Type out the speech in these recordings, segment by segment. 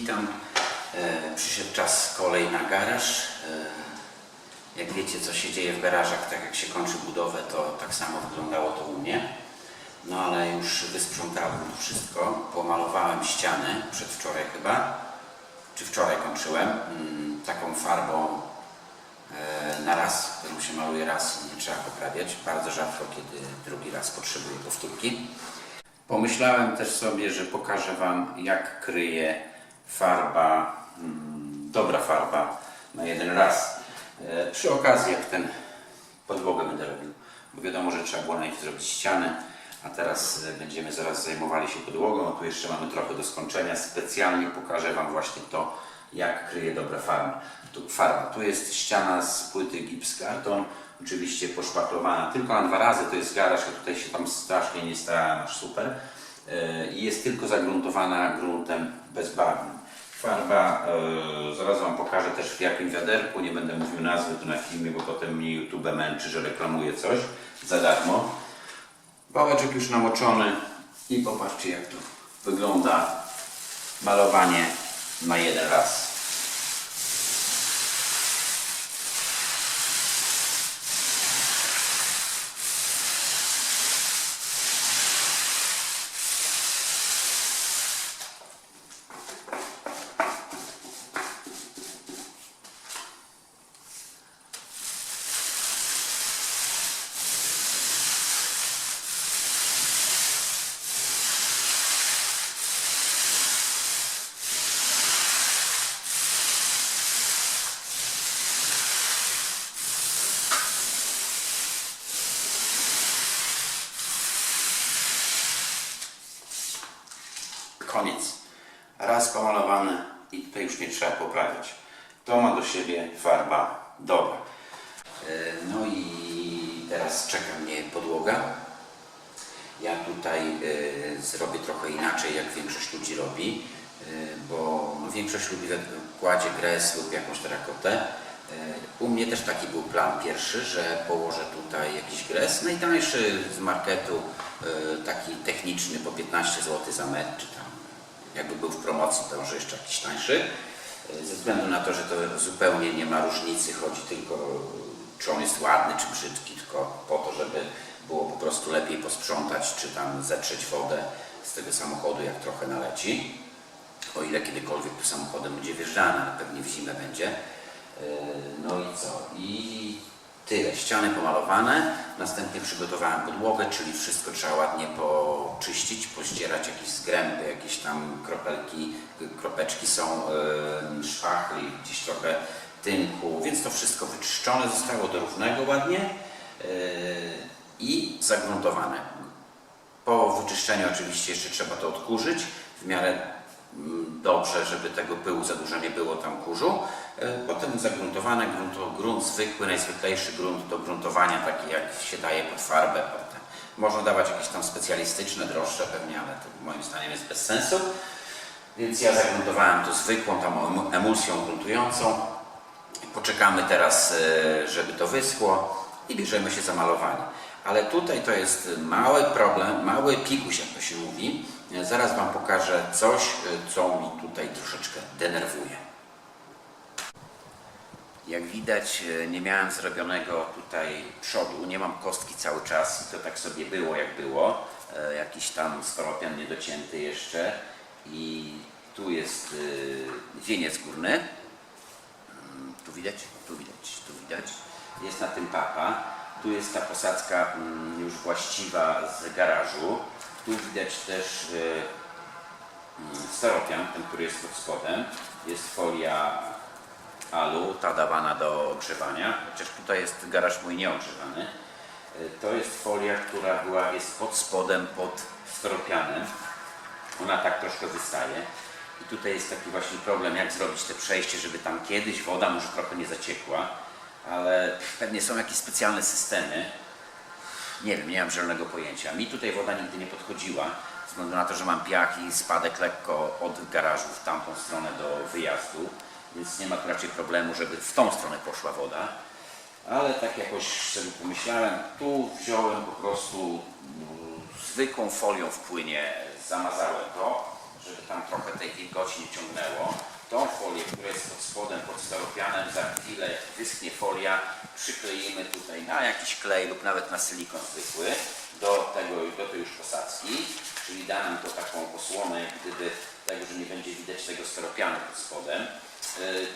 Witam. E, Przyszedł czas kolej na garaż. E, Jak wiecie, co się dzieje w garażach, tak jak się kończy budowę, to tak samo wyglądało to u mnie. No ale już wysprzątałem wszystko. Pomalowałem ściany przedwczoraj chyba, czy wczoraj kończyłem, mm, taką farbą e, na raz, którą się maluje raz nie trzeba poprawiać. Bardzo rzadko, kiedy drugi raz potrzebuję powtórki. Pomyślałem też sobie, że pokażę Wam, jak kryje farba, mm, dobra farba na jeden raz. E, Przy okazji, jak ten podłogę będę robił, bo wiadomo, że trzeba było najpierw zrobić ścianę, a teraz e, będziemy zaraz zajmowali się podłogą. Tu jeszcze mamy trochę do skończenia. Specjalnie pokażę Wam właśnie to, jak kryje dobra farba. Tu, farba. tu jest ściana z płyty gipskarton, oczywiście poszpachlowana tylko na dwa razy. To jest garaż, ja tutaj się tam strasznie nie starałem, aż super. E, I jest tylko zagruntowana gruntem bezbarwnym. Farba, e, zaraz Wam pokażę też w jakim wiaderku, nie będę mówił nazwy tu na filmie, bo potem mnie YouTube męczy, że reklamuję coś za darmo. Wałeczek już namoczony i popatrzcie jak tu wygląda malowanie na jeden raz. Koniec. Raz pomalowany i tutaj już nie trzeba poprawiać. To ma do siebie farba dobra. E, No i teraz czeka mnie podłoga. Ja tutaj e, zrobię trochę inaczej, jak większość ludzi robi, e, bo no, większość ludzi kładzie gres lub jakąś terakotę. U mnie też taki był plan pierwszy, że położę tutaj jakiś gres, najtańszy z marketu, taki techniczny po 15 zł za metr, czy tam jakby był w promocji, to może jeszcze jakiś tańszy. Ze względu na to, że to zupełnie nie ma różnicy, chodzi tylko czy on jest ładny, czy brzydki, tylko po to, żeby było po prostu lepiej posprzątać, czy tam zetrzeć wodę z tego samochodu, jak trochę naleci. O ile kiedykolwiek tu samochodem będzie wjeżdżany, ale pewnie w zimę będzie. Yy, No i co? I tyle. Ściany pomalowane. Następnie przygotowałem podłogę, czyli wszystko trzeba ładnie poczyścić, pozdzierać jakieś zgręby, jakieś tam kropelki, kropeczki są, yy, szpachli, gdzieś trochę tynku, więc to wszystko wyczyszczone zostało do równego ładnie yy, i zagruntowane. Po wyczyszczeniu oczywiście jeszcze trzeba to odkurzyć w miarę dobrze, żeby tego pyłu za dużo nie było tam kurzu. E, Potem zagruntowane, grunt, grunt zwykły, najzwyklejszy grunt do gruntowania, taki jak się daje pod farbę. Można dawać jakieś tam specjalistyczne, droższe pewnie, ale to moim zdaniem jest bez sensu. Więc ja zagruntowałem to zwykłą, tam em- emulsją gruntującą. Poczekamy teraz, e, żeby to wyschło i bierzemy się za malowanie. Ale tutaj to jest mały problem, mały pikuś, jak to się mówi. Zaraz Wam pokażę coś, e, co mi tutaj troszeczkę denerwuje. Jak widać, e, nie miałem zrobionego tutaj przodu, nie mam kostki cały czas i to tak sobie było jak było. E, Jakiś tam storopian niedocięty jeszcze i tu jest e, wieniec górny. Mm, Tu widać, tu widać, tu widać. Jest na tym papa. Tu jest ta posadzka mm, już właściwa z garażu. Tu widać też mm, steropian, ten, który jest pod spodem. Jest folia alu, ta dawana do ogrzewania, chociaż tutaj jest garaż mój nieogrzewany. E, To jest folia, która była, jest pod spodem, pod steropianem. Ona tak troszkę wystaje. I tutaj jest taki właśnie problem, jak zrobić te przejście, żeby tam kiedyś woda może trochę nie zaciekła, ale pewnie są jakieś specjalne systemy. Nie wiem, nie mam zielonego pojęcia. Mi tutaj woda nigdy nie podchodziła, ze względu na to, że mam piach i spadek lekko od garażu w tamtą stronę do wyjazdu, więc nie ma tu raczej problemu, żeby w tą stronę poszła woda. Ale tak jakoś sobie pomyślałem, tu wziąłem po prostu mm, zwykłą folią w płynie, zamazałem to, żeby tam trochę tej wilgoci nie ciągnęło. Tą folię, która jest pod spodem, pod steropianem, za chwilę wyschnie folia, przykleimy tutaj na jakiś klej lub nawet na silikon zwykły do, tego, do tej już posadzki, czyli da nam to taką osłonę, jak gdyby tego, że nie będzie widać tego steropianu pod spodem. Yy,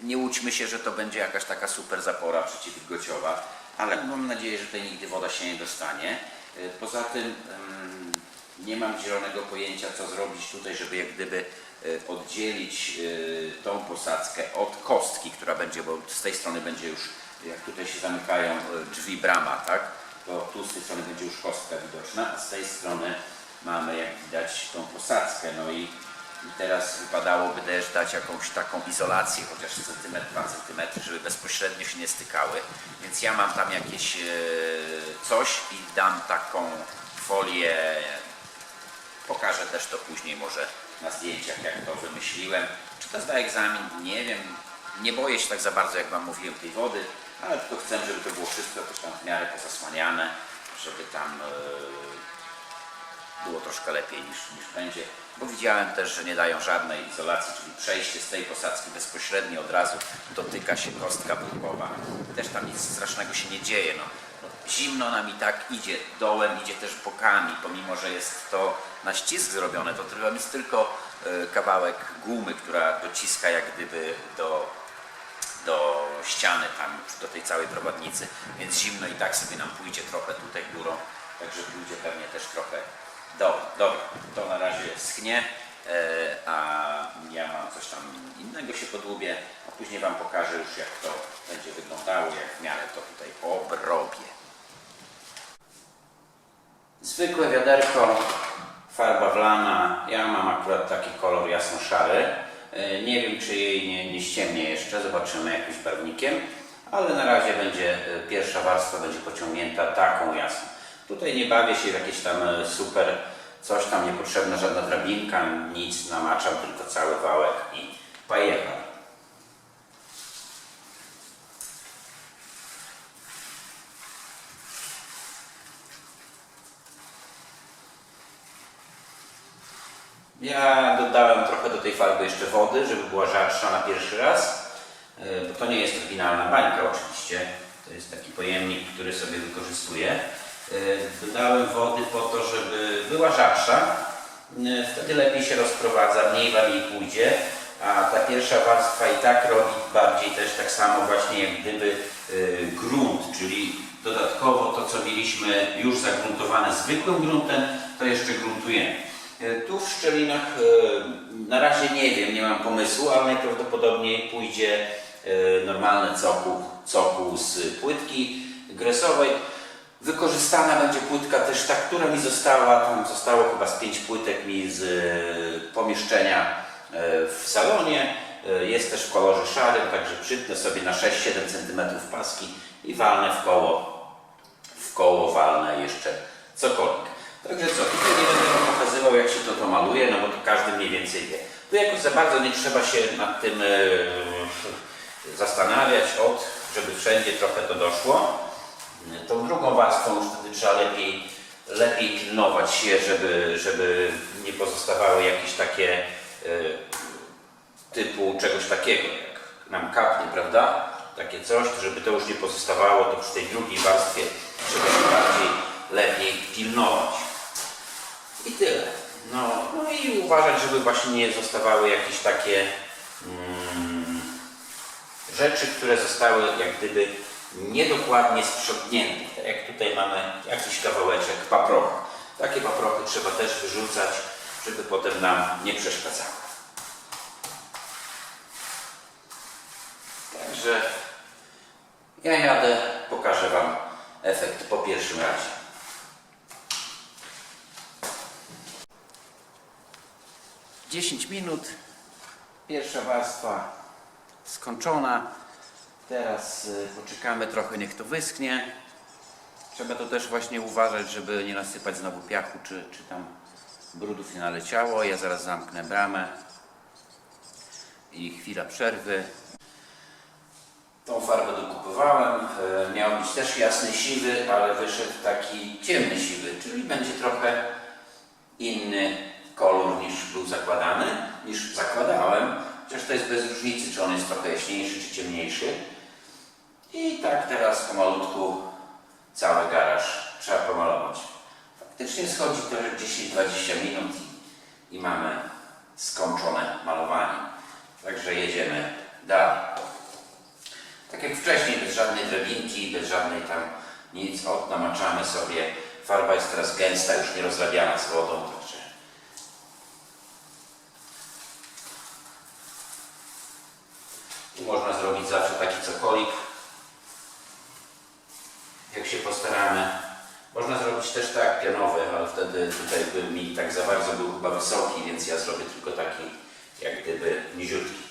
nie łudźmy się, że to będzie jakaś taka super zapora przeciwwilgociowa, ale mam nadzieję, że tutaj nigdy woda się nie dostanie. Y, Poza tym ym, nie mam zielonego pojęcia, co zrobić tutaj, żeby jak gdyby y, oddzielić y, tą posadzkę od kostki, która będzie, bo z tej strony będzie już, jak tutaj się zamykają y, drzwi brama, tak? To tu z tej strony będzie już kostka widoczna, a z tej strony mamy, jak widać, tą posadzkę. No i i teraz wypadałoby też dać jakąś taką izolację, chociaż centymetr, dwa centymetry, żeby bezpośrednio się nie stykały. Więc ja mam tam jakieś e, coś i dam taką folię. Pokażę też to później może na zdjęciach, jak to wymyśliłem. Czy to zda egzamin? Nie wiem. Nie boję się tak za bardzo, jak Wam mówiłem, tej wody, ale tylko chcę, żeby to było wszystko też tam w miarę pozasłaniane, żeby tam e, było troszkę lepiej niż, niż będzie, bo widziałem też, że nie dają żadnej izolacji, czyli przejście z tej posadzki bezpośrednio od razu dotyka się kostka bulkowa. Też tam nic strasznego się nie dzieje. No. No, zimno nam i tak idzie dołem, idzie też bokami, pomimo, że jest to na ścisk zrobione, to tylko jest tylko kawałek gumy, która dociska jak gdyby do, do ściany tam, do tej całej prowadnicy, więc zimno i tak sobie nam pójdzie trochę tutaj górą, także pójdzie pewnie też trochę dołem. Dobra, to na razie schnie, e, a ja mam coś tam innego się podłubię, później Wam pokażę już jak to będzie wyglądało, jak w miarę to tutaj obrobię. Zwykłe wiaderko, farba wlana. Ja mam akurat taki kolor jasno-szary. E, Nie wiem, czy jej nie, nie ściemnie jeszcze, zobaczymy jakimś barwnikiem, ale na razie będzie e, pierwsza warstwa będzie pociągnięta taką jasną. Tutaj nie bawię się w jakieś tam e, super coś tam niepotrzebna, żadna drabinka, nic, namaczam tylko cały wałek i pojechał. Ja dodałem trochę do tej farby jeszcze wody, żeby była rzadsza na pierwszy raz. E, Bo to nie jest oryginalna bańka oczywiście. To jest taki pojemnik, który sobie wykorzystuję. E, Dodałem wody po to, żeby była rzadsza. E, Wtedy lepiej się rozprowadza, mniej wam pójdzie. A ta pierwsza warstwa i tak robi bardziej też tak samo właśnie jak gdyby grunt, czyli dodatkowo to co mieliśmy już zagruntowane zwykłym gruntem, to jeszcze gruntujemy. E, Tu w szczelinach e, na razie nie wiem, nie mam pomysłu, ale najprawdopodobniej pójdzie e, normalny cokół, cokół z płytki gresowej. Wykorzystana będzie płytka też ta, która mi została, tam zostało chyba z pięć płytek mi z pomieszczenia w salonie. Jest też w kolorze szarym, także przytnę sobie na 6-7 cm paski i walnę w koło w koło walne jeszcze cokolwiek. Także co, tutaj nie będę jak się to, to maluje, no bo to każdy mniej więcej wie. Tu jakoś za bardzo nie trzeba się nad tym e, zastanawiać, od, żeby wszędzie trochę to doszło. Tą drugą warstwą już wtedy trzeba lepiej, lepiej pilnować się, żeby, żeby nie pozostawały jakieś takie e, typu czegoś takiego, jak nam kapnie, prawda? Takie coś, żeby to już nie pozostawało, to przy tej drugiej warstwie trzeba się bardziej lepiej pilnować. I tyle. No, no i uważać, żeby właśnie nie zostawały jakieś takie mm, rzeczy, które zostały jak gdyby niedokładnie sprzątnięte. Tak jak tutaj mamy jakiś kawałeczek paprochu. Takie paprochy trzeba też wyrzucać, żeby potem nam nie przeszkadzały. Także ja jadę, pokażę Wam efekt po pierwszym razie. Dziesięć minut, pierwsza warstwa skończona. Teraz y, poczekamy trochę, niech to wyschnie. Trzeba to też właśnie uważać, żeby nie nasypać znowu piachu, czy, czy tam brudów nie naleciało. Ja zaraz zamknę bramę i chwila przerwy. Tą farbę dokupowałem. E, Miał być też jasny siwy, ale wyszedł taki ciemny siwy, czyli będzie trochę inny kolor niż był zakładany, niż zakładałem. Chociaż to jest bez różnicy, czy on jest trochę jaśniejszy, czy ciemniejszy. I tak teraz pomalutku cały garaż trzeba pomalować. Faktycznie schodzi to, że 10-20 minut i, i mamy skończone malowanie. Także jedziemy dalej. Tak jak wcześniej, bez żadnej drabinki, bez żadnej tam nic, od namaczamy sobie. Farba jest teraz gęsta, już nie rozrabiana z wodą, także tu można zrobić zawsze taki cokolik, jak się postaramy. Można zrobić też tak pianowy, ale wtedy tutaj by mi tak za bardzo był chyba wysoki, więc ja zrobię tylko taki jak gdyby niziutki.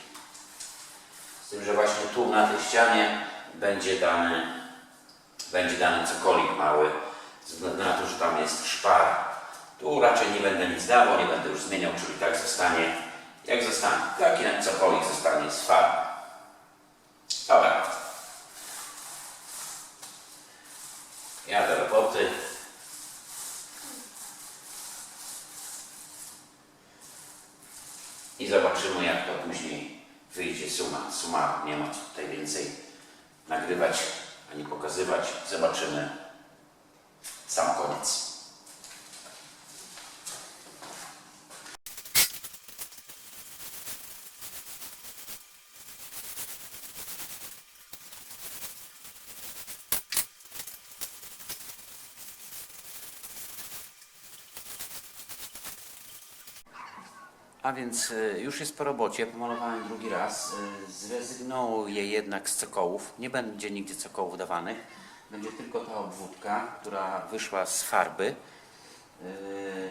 Z tym, że właśnie tu na tej ścianie będzie dany, będzie dany cokolik mały, ze względu na to, że tam jest szpar. Tu raczej nie będę nic dawał, nie będę już zmieniał, czyli tak zostanie, jak zostanie. Taki cokolik zostanie z farby. Dobra. Jadę roboty. I zobaczymy, jak to później wyjdzie suma. Suma nie ma tutaj więcej nagrywać ani pokazywać. Zobaczymy sam koniec. A więc y, już jest po robocie, pomalowałem drugi raz. Y, Zrezygnuję jednak z cokołów. Nie będzie nigdzie cokołów dawanych. Będzie tylko ta obwódka, która wyszła z farby. Y,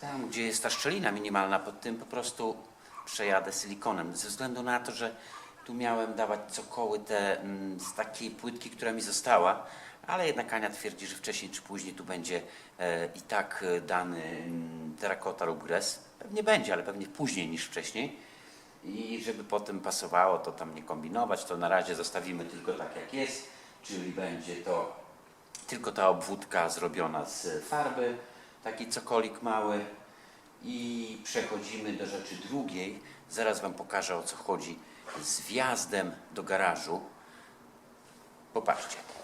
Tam, gdzie jest ta szczelina minimalna pod tym, po prostu przejadę silikonem. Ze względu na to, że tu miałem dawać cokoły te mm, z takiej płytki, która mi została, ale jednak Ania twierdzi, że wcześniej czy później tu będzie e, i tak e, dany mm, terakota lub gres. Pewnie będzie, ale pewnie później niż wcześniej. I żeby potem pasowało, to tam nie kombinować, to na razie zostawimy tylko tak jak jest, czyli będzie to tylko ta obwódka zrobiona z farby, taki cokolik mały i przechodzimy do rzeczy drugiej. Zaraz Wam pokażę o co chodzi z wjazdem do garażu. Popatrzcie.